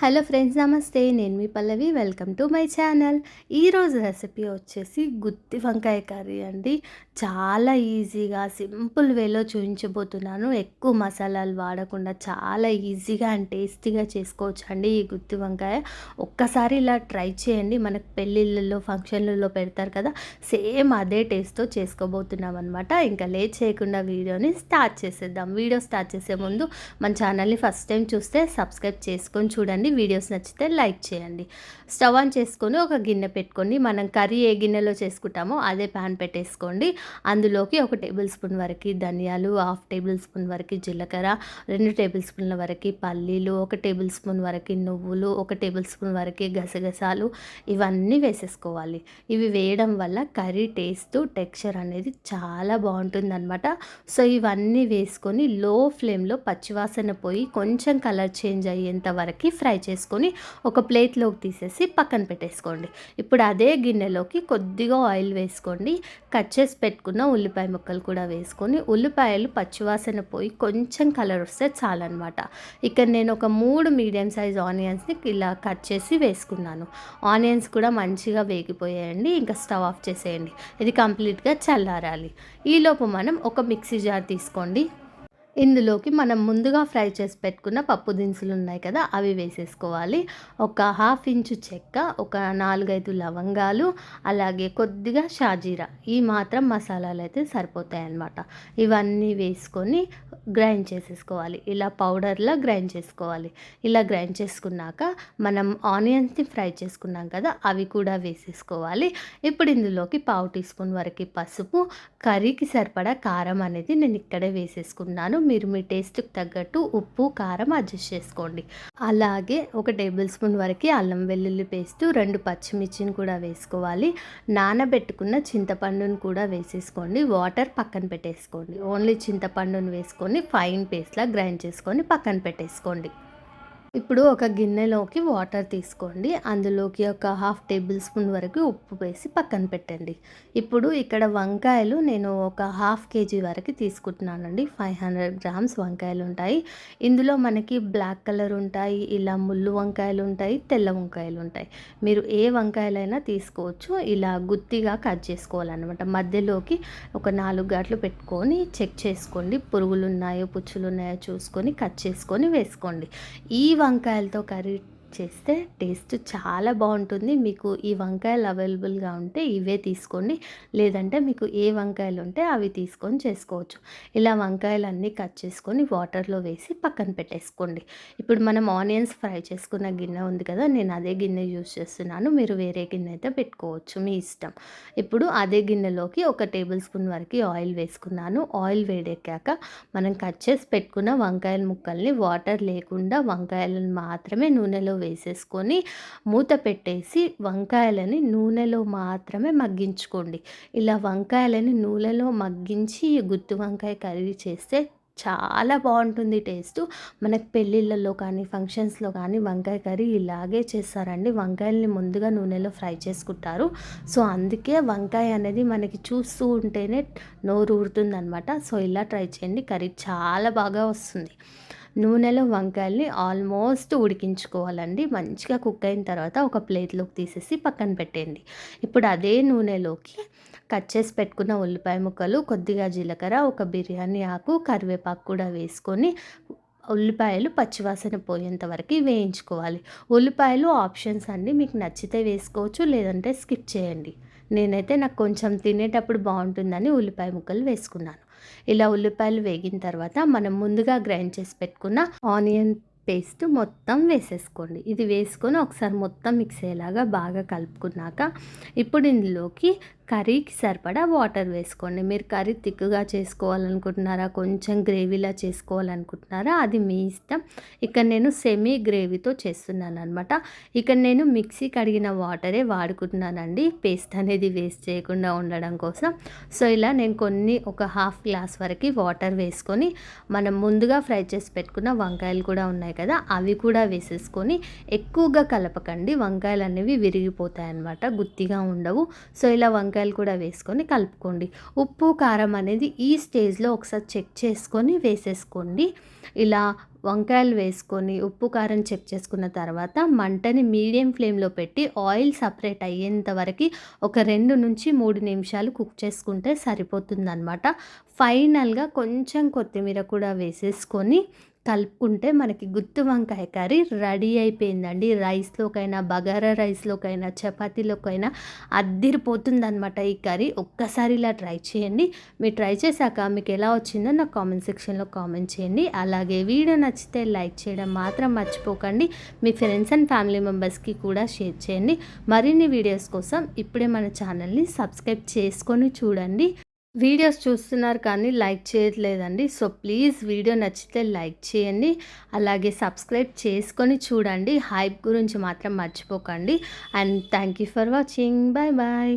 Hello friends నమస్తే. నేను మీ Pallavi. Welcome to my channel. ఈరోజు రెసిపీ వచ్చేసి గుత్తి వంకాయ కర్రీ అండి. చాలా ఈజీగా సింపుల్ వేలో చూపించబోతున్నాను ఎక్కువ మసాలాలు వాడకుండా చాలా ఈజీగా అండ్ టేస్టీగా చేసుకోవచ్చు అండి ఈ గుత్తి వంకాయ. ఒక్కసారి ఇలా ట్రై చేయండి. మనకు పెళ్ళిళ్ళలో ఫంక్షన్లలో పెడతారు కదా సేమ్ అదే టేస్ట్తో చేసుకోబోతున్నాం అనమాట ఇంకా లేట్ చేయకుండా వీడియోని స్టార్ట్ చేసేద్దాం. వీడియో స్టార్ట్ చేసే ముందు మన ఛానల్ని ఫస్ట్ టైం చూస్తే సబ్స్క్రైబ్ చేసుకొని చూడండి. వీడియోస్ నచ్చితే లైక్ చేయండి. స్టవ్ ఆన్ చేసుకొని ఒక గిన్నె పెట్టుకోండి. మనం కర్రీ ఏ గిన్నెలో చేసుకుంటామో అదే ప్యాన్ పెట్టేసుకోండి. అందులోకి ఒక టేబుల్ స్పూన్ వరకు ధనియాలు హాఫ్ టేబుల్ స్పూన్ వరకు జీలకర్ర రెండు టేబుల్ స్పూన్ల వరకు పల్లీలు ఒక టేబుల్ స్పూన్ వరకు నువ్వులు ఒక టేబుల్ స్పూన్ వరకు గసగసాలు ఇవన్నీ వేసేసుకోవాలి. ఇవి వేయడం వల్ల కర్రీ టేస్ట్ టెక్స్చర్ అనేది చాలా బాగుంటుంది అనమాట సో ఇవన్నీ వేసుకొని లో ఫ్లేమ్లో పచ్చివాసన పోయి కొంచెం కలర్ చేంజ్ అయ్యేంత వరకు ఫ్రై చేసుకొని ఒక ప్లేట్లోకి తీసేసి పక్కన పెట్టేసుకోండి. ఇప్పుడు అదే గిన్నెలోకి కొద్దిగా ఆయిల్ వేసుకోండి. కట్ చేసి పెట్టుకున్న ఉల్లిపాయ ముక్కలు కూడా వేసుకొని ఉల్లిపాయలు పచ్చివాసన పోయి కొంచెం కలర్ వస్తే చాలన్నమాట. ఇక్కడ నేను ఒక మూడు మీడియం సైజ్ ఆనియన్స్ని ఇలా కట్ చేసి వేసుకున్నాను. ఆనియన్స్ కూడా మంచిగా వేగిపోయాయండి. ఇంకా స్టవ్ ఆఫ్ చేసేయండి. ఇది కంప్లీట్గా చల్లారాలి. ఈలోపు మనం ఒక మిక్సీ జార్ తీసుకోండి. ఇందులోకి మనం ముందుగా ఫ్రై చేసి పెట్టుకున్న పప్పు దినుసులు ఉన్నాయి కదా అవి వేసేసుకోవాలి. ఒక హాఫ్ ఇంచు చెక్క ఒక నాలుగైదు లవంగాలు అలాగే కొద్దిగా షాజీరా. ఈ మాత్రం మసాలాలు అయితే సరిపోతాయి అన్నమాట ఇవన్నీ వేసుకొని గ్రైండ్ చేసేసుకోవాలి. ఇలా పౌడర్లా గ్రైండ్ చేసుకోవాలి. ఇలా గ్రైండ్ చేసుకున్నాక మనం ఆనియన్స్ని ఫ్రై చేసుకున్నాం కదా అవి కూడా వేసేసుకోవాలి. ఇప్పుడు ఇందులోకి పావు టీ స్పూన్ వరకు పసుపు కర్రీకి సరిపడా కారం అనేది నేను ఇక్కడే వేసేసుకున్నాను. మీరు మీ టేస్ట్కి తగ్గట్టు ఉప్పు కారం అడ్జస్ట్ చేసుకోండి. అలాగే ఒక టేబుల్ స్పూన్ వరకు అల్లం వెల్లుల్లి పేస్ట్ రెండు పచ్చిమిర్చిని కూడా వేసుకోవాలి. నానబెట్టుకున్న చింతపండును కూడా వేసేసుకోండి. వాటర్ పక్కన పెట్టేసుకోండి. ఓన్లీ చింతపండును వేసుకొని ఫైన్ పేస్ట్లా గ్రైండ్ చేసుకొని పక్కన పెట్టేసుకోండి. ఇప్పుడు ఒక గిన్నెలోకి వాటర్ తీసుకోండి. అందులోకి ఒక హాఫ్ టేబుల్ స్పూన్ వరకు ఉప్పు వేసి పక్కన పెట్టండి. ఇప్పుడు ఇక్కడ వంకాయలు నేను ఒక హాఫ్ కేజీ వరకు తీసుకుంటున్నానండి. ఫైవ్ హండ్రెడ్ గ్రామ్స్ వంకాయలు ఉంటాయి. ఇందులో మనకి బ్లాక్ కలర్ ఉంటాయి ఇలా ముళ్ళు వంకాయలు ఉంటాయి తెల్ల వంకాయలు ఉంటాయి. మీరు ఏ వంకాయలైనా తీసుకోవచ్చు. ఇలా గుత్తిగా కట్ చేసుకోవాలన్నమాట. మధ్యలోకి ఒక నాలుగు గంటలు పెట్టుకొని చెక్ చేసుకోండి. పురుగులు ఉన్నాయో పుచ్చులు ఉన్నాయో చూసుకొని కట్ చేసుకొని వేసుకోండి. ఈ వంకాయలతో కర్రీ చేస్తే టేస్ట్ చాలా బాగుంటుంది. మీకు ఈ వంకాయలు అవైలబుల్గా ఉంటే ఇవే తీసుకోండి. లేదంటే మీకు ఏ వంకాయలు ఉంటే అవి తీసుకొని చేసుకోవచ్చు. ఇలా వంకాయలు అన్నీ కట్ చేసుకొని వాటర్లో వేసి పక్కన పెట్టేసుకోండి. ఇప్పుడు మనం ఆనియన్స్ ఫ్రై చేసుకున్న గిన్నె ఉంది కదా నేను అదే గిన్నె యూజ్ చేస్తున్నాను. మీరు వేరే గిన్నె అయితే పెట్టుకోవచ్చు మీ ఇష్టం. ఇప్పుడు అదే గిన్నెలోకి ఒక టేబుల్ స్పూన్ వరకు ఆయిల్ వేసుకున్నాను. ఆయిల్ వేడెక్కాక మనం కట్ చేసి పెట్టుకున్న వంకాయల ముక్కల్ని వాటర్ లేకుండా వంకాయలను మాత్రమే నూనెలో వేసేసుకొని మూత పెట్టేసి వంకాయలని నూనెలో మాత్రమే మగ్గించుకోండి. ఇలా వంకాయలని నూనెలో మగ్గించి గుత్తి వంకాయ కర్రీ చేస్తే చాలా బాగుంటుంది టేస్ట్. మనకు పెళ్ళిళ్ళల్లో కానీ ఫంక్షన్స్లో కానీ వంకాయ కర్రీ ఇలాగే చేస్తారండి. వంకాయల్ని ముందుగా నూనెలో ఫ్రై చేసుకుంటారు. సో అందుకే వంకాయ అనేది మనకి చూస్తూ ఉంటేనే నోరు ఊరుతుందనమాట సో ఇలా ట్రై చేయండి. కర్రీ చాలా బాగా వస్తుంది. నూనెలో వంకాయల్ని ఆల్మోస్ట్ ఉడికించుకోవాలండి. మంచిగా కుక్ అయిన తర్వాత ఒక ప్లేట్లోకి తీసేసి పక్కన పెట్టేయండి. ఇప్పుడు అదే నూనెలోకి కట్ చేసి పెట్టుకున్న ఉల్లిపాయ ముక్కలు కొద్దిగా జీలకర్ర ఒక బిర్యానీ ఆకు కరివేపాకు కూడా వేసుకొని ఉల్లిపాయలు పచ్చివాసన పోయేంత వరకు వేయించుకోవాలి. ఉల్లిపాయలు ఆప్షన్స్ అండి. మీకు నచ్చితే వేసుకోవచ్చు లేదంటే స్కిప్ చేయండి. నేనైతే నాకు కొంచెం తినేటప్పుడు బాగుంటుందని ఉల్లిపాయ ముక్కలు వేసుకున్నాను. ఇలా ఉల్లిపాయలు వేగిన తర్వాత మనం ముందుగా గ్రైండ్ చేసి పెట్టుకున్న ఆనియన్ పేస్ట్ మొత్తం వేసేసుకోండి. ఇది వేసుకొని ఒకసారి మొత్తం మిక్స్ అయ్యేలాగా బాగా కలుపుకున్నాక ఇప్పుడు ఇందులోకి కర్రీకి సరిపడా వాటర్ వేసుకోండి. మీరు కర్రీ తిక్కుగా చేసుకోవాలనుకుంటున్నారా కొంచెం గ్రేవీలా చేసుకోవాలనుకుంటున్నారా అది మీ ఇష్టం. ఇక్కడ నేను సెమీ గ్రేవీతో చేస్తున్నాను అనమాట ఇక్కడ నేను మిక్సీ కడిగిన వాటరే వాడుకుంటున్నానండి. పేస్ట్ అనేది వేస్ట్ చేయకుండా ఉండడం కోసం. సో ఇలా నేను కొన్ని ఒక హాఫ్ గ్లాస్ వరకు వాటర్ వేసుకొని మనం ముందుగా ఫ్రై చేసి పెట్టుకున్న వంకాయలు కూడా ఉన్నాయి కదా అవి కూడా వేసేసుకొని ఎక్కువగా కలపకండి. వంకాయలు అనేవి విరిగిపోతాయి అన్నమాట గుత్తిగా ఉండవు. సో ఇలా వంకాయ మిరపకాయలు కూడా వేసుకొని కలుపుకోండి. ఉప్పు కారం అనేది ఈ స్టేజ్లో ఒకసారి చెక్ చేసుకొని వేసేసుకోండి. ఇలా వంకాయలు వేసుకొని ఉప్పు కారం చెక్ చేసుకున్న తర్వాత మంటని మీడియం ఫ్లేమ్లో పెట్టి ఆయిల్ సపరేట్ అయ్యేంత వరకు ఒక రెండు నుంచి మూడు నిమిషాలు కుక్ చేసుకుంటే సరిపోతుందన్నమాట. ఫైనల్గా కొంచెం కొత్తిమీర కూడా వేసేసుకొని కలుపుకుంటే మనకి గుత్తి వంకాయ కర్రీ రెడీ అయిపోయిందండి. రైస్లోకైనా బగారా రైస్లోకైనా చపాతీలోకైనా అద్దిరిపోతుందనమాట ఈ కర్రీ. ఒక్కసారి ఇలా ట్రై చేయండి. మీరు ట్రై చేశాక మీకు ఎలా వచ్చిందో నాకు కామెంట్ సెక్షన్లో కామెంట్ చేయండి. అలాగే వీడియో నచ్చితే లైక్ చేయడం మాత్రం మర్చిపోకండి. మీ ఫ్రెండ్స్ అండ్ ఫ్యామిలీ మెంబర్స్కి కూడా షేర్ చేయండి. మరిన్ని వీడియోస్ కోసం ఇప్పుడే మన ఛానల్ని సబ్స్క్రైబ్ చేసుకొని చూడండి. వీడియోస్ చూస్తున్నారు కానీ లైక్ చేయట్లేదండి. సో ప్లీజ్ వీడియో నచ్చితే లైక్ చేయండి. అలాగే సబ్స్క్రైబ్ చేసుకొని చూడండి. హైప్ గురించి మాత్రం మర్చిపోకండి. And thank you for watching. Bye bye.